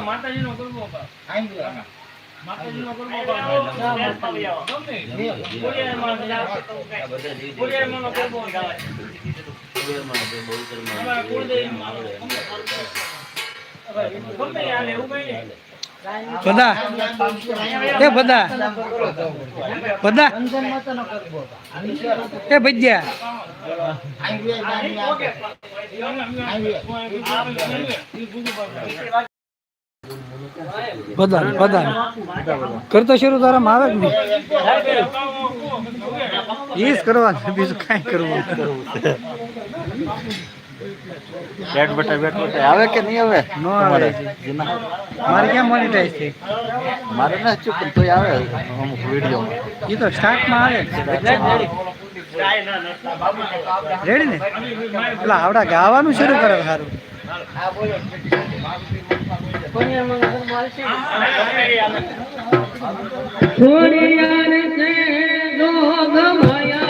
માતાજીનો ગરબો માતાજીનો ગરબો ગમે કુરિયરમાં ગરબો ગાય અમારા કુળદેવીમાં ગમે હાલે એવું કઈ નહીં. બધા એ બધા બધા ભજ્યા. બધા બધા કરતો શરૂ તારામાં આવે કે નહીં. એ જ કરવાનું બીજું કાંઈ કરવું બેટ બટા બેટ બટા આવે કે નહીં આવે? નો આવે. મારે ક્યાં મોનિટાઈઝ થઈ? મારે ના ચૂપ પણ તોય આવે અમુક વીડિયો એ તો સ્ટાર્ટમાં આવે. રેડી ને? એટલે આવડા ગાવાનું શરૂ કરે સારું છોડિયા ને દો ગમાયા